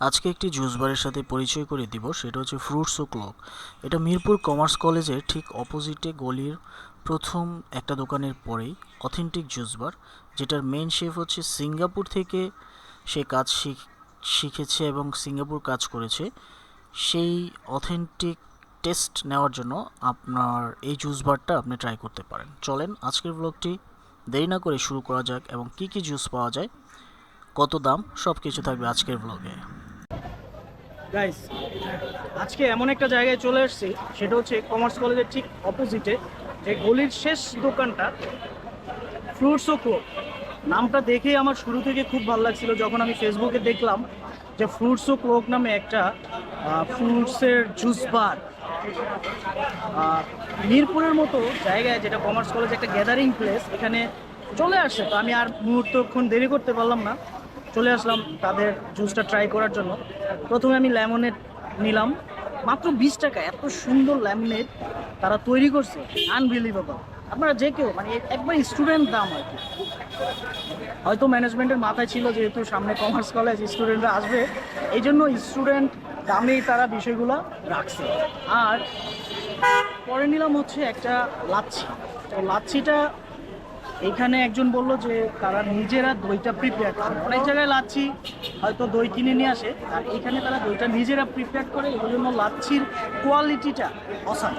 আজকে একটি জুস বারের সাথে পরিচয় করে দিব, সেটা হচ্ছে ফ্রুটস ও ক্লক। এটা মিরপুর কমার্স কলেজের ঠিক অপোজিটে গলির প্রথম একটা দোকানের পরেই অথেন্টিক জুস বার যেটার মেন শেফ হচ্ছে সিঙ্গাপুর থেকে সে কাজ শিখ- শিখেছে এবং সিঙ্গাপুর কাজ করেছে। সেই অথেন্টিক টেস্ট নেওয়ার জন্য আপনার এই জুস বারটা আপনি ট্রাই করতে পারেন। চলেন আজকের ব্লগটি দেরি না করে শুরু করা যাক এবং কী কী জুস পাওয়া যায়, কত দাম সব কিছু থাকবে আজকের ব্লগে গাইস আজকে এমন একটা জায়গায় চলে এসেছি, সেটা হচ্ছে কমার্স কলেজের ঠিক অপোজিটে যে গলির শেষ দোকানটা ফ্রুটস ও ক্লো নামটা দেখেই আমার শুরু থেকে খুব ভালো লাগছিল যখন আমি ফেসবুকে দেখলাম যে ফ্রুটস ও ক্লোক নামে একটা ফ্রুটসের জুস বার মিরপুরের মতো জায়গায় যেটা কমার্স কলেজ একটা গ্যাদারিং প্লেস এখানে চলে আসছে তো আমি আর মুহূর্তক্ষণ দেরি করতে পারলাম না। চলে আসলাম তাদের জুসটা ট্রাই করার জন্য। প্রথমে আমি লেমনেড নিলাম। মাত্র বিশ টাকা, এত সুন্দর ল্যামিনেট তারা তৈরি করছে। আনবিলিভেবল আপনারা যে কেউ মানে একবার স্টুডেন্ট দাম আর কি। হয়তো ম্যানেজমেন্টের মাথায় ছিল যেহেতু সামনে কমার্স কলেজ স্টুডেন্টরা আসবে। এই জন্য স্টুডেন্ট দামেই তারা বিষয়গুলো রাখছে। আর পরে নিলাম হচ্ছে একটা লাচ্ছি। তো লাচ্ছিটা এখানে একজন বলল যে তারা নিজেরা দইটা প্রিপেয়ার করে। অনেক জায়গায় লাচ্ছি, হয়তো দই কিনে নিয়ে আসে, আর এখানে তারা দইটা নিজেরা প্রিপেয়ার করে, এই জন্য লাচ্ছির কোয়ালিটিটা অসাম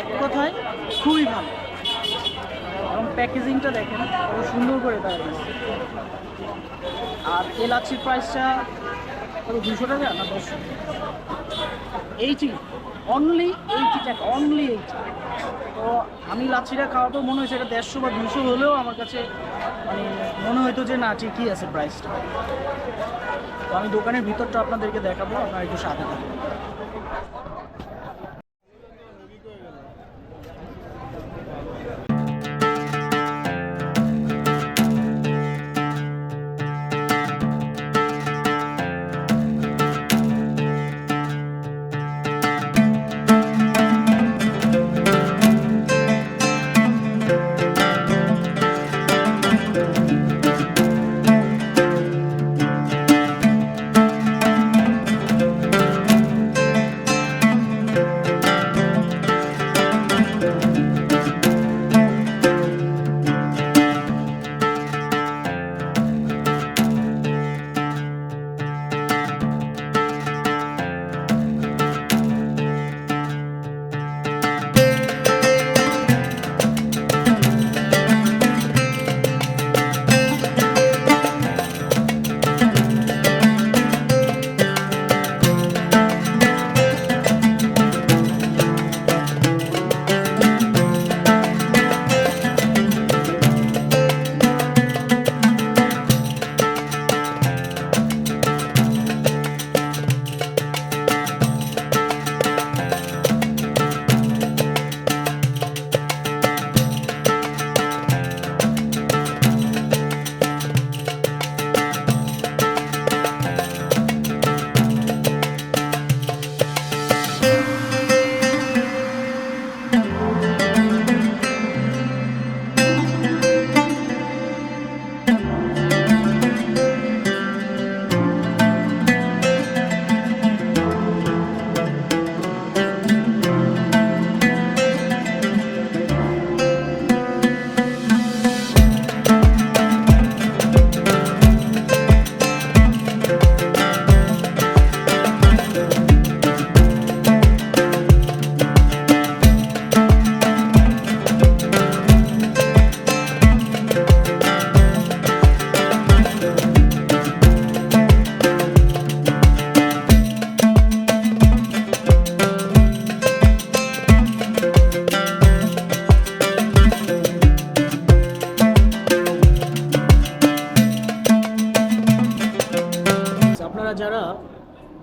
এক কথায়, খুবই ভালো। এবং প্যাকেজিংটা দেখেন, খুব সুন্দর করে তারা দিয়েছে। আর এই লাচ্ছির প্রাইসটা দুশো টাকা না দশ? এইটি অনলি এইটি টাকা অনলি এইটি তো আমি লাচ্ছিটা খাওয়াতেও মনে হয়েছে এটা দেড়শো বা দুশো হলেও আমার কাছে মানে মনে হতো যে না, ঠিকই আছে প্রাইসটা তো আমি দোকানের ভিতরটা আপনাদেরকে দেখাবো, আপনারা একটু সাথে থাকবেন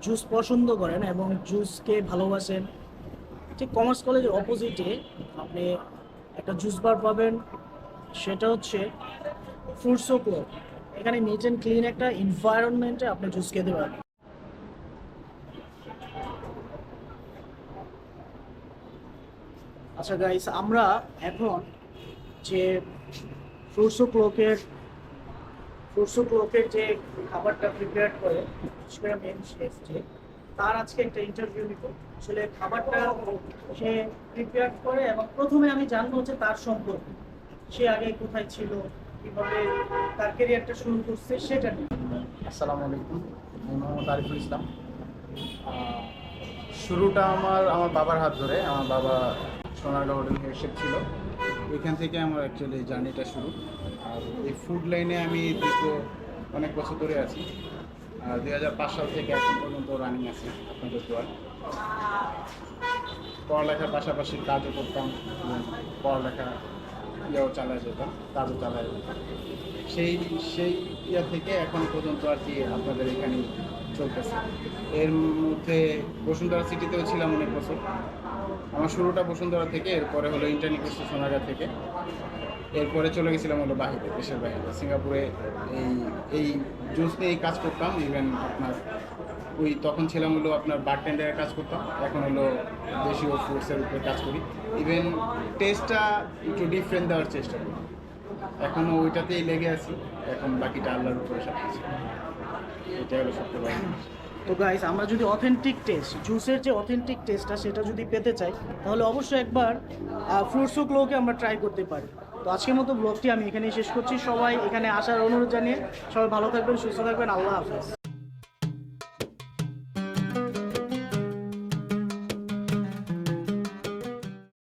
জুস পছন্দ করেন এবং জুসকে ভালোবাসেন। ঠিক কমার্স কলেজের অপোজিটে আপনি একটা জুস বার পাবেন, সেটা হচ্ছে ফ্রুটস ক্লোব এখানে নিট অ্যান্ড ক্লিন একটা এনভায়রনমেন্টে আপনি জুস খেতে পারবেন। আচ্ছা গাইস আমরা এখন যে ফ্রুটস ক্লোকের ক্লোকের যে খাবারটা প্রিপেয়ার করে, বিশেষ মেন শেফ যে, তার আজকে একটা ইন্টারভিউ নিব। আসলে খাবারটা সে প্রিপেয়ার করে এবং প্রথমে আমি জানব হচ্ছে তার সম্পর্কে। সে আগে কোথায় ছিল, কীভাবে তার ক্যারিয়ারটা শুরু করছে, সেটা নিয়ে। আসসালামু আলাইকুম, আমি মোহাম্মদ আরিফুল ইসলাম। শুরুটা আমার আমার বাবার হাত ধরে। আমার বাবা সোনারগাঁও হোটেল হেডশেপ ছিল। ওইখান থেকে আমার অ্যাকচুয়ালি জার্নিটা শুরু। আর এই ফুড লাইনে আমি দীর্ঘ অনেক বছর ধরে আছি। দুই হাজার পাঁচ সাল থেকে এখন পর্যন্ত রানিং আছি আপনাদের দোয়ার পড়ালেখার পাশাপাশি কাজও করতাম পড়ালেখা ইয়েও চালায় যেতাম, কাজও চালায় যেতাম। সেই সেই ইয়ে থেকে এখন পর্যন্ত আর কি আপনাদের এখানে চলতেছে। এর মধ্যে বসুন্ধরা সিটিতেও ছিলাম অনেক বছর। আমার শুরুটা বসুন্ধরা থেকে, এরপরে হলো ইন্টারনি করছি সোনাগাঁ থেকে। এরপরে চলে গেছিলাম হলো বাহিরে, দেশের বাহিরে। সিঙ্গাপুরে এই এই জুস নিয়েই কাজ করতাম ইভেন আপনার ওই তখন ছিলাম হলো আপনার বারটেন্ডারের কাজ করতাম। এখন হলো দেশীয় ফুডসের উপরে কাজ করি। ইভেন টেস্টটা একটু ডিফারেন্ট দেওয়ার চেষ্টা করি। এখনও ওইটাতেই লেগে আছি। এখন বাকিটা আল্লাহর উপরে সব কিছু। তো গাইস আমরা যদি অথেন্টিক টেস্ট জুসের যে অথেন্টিক টেস্টটা সেটা যদি পেতে চাই, তাহলে অবশ্যই একবার ফ্রুটসো ক্লোকে আমরা ট্রাই করতে পারি। তো আজকের মতো ব্লগটি আমি এখানেই শেষ করছি। সবাই এখানে আসার অনুরোধ জানিয়ে সবাই ভালো থাকবেন, সুস্থ থাকবেন। আল্লাহ হাফেজ।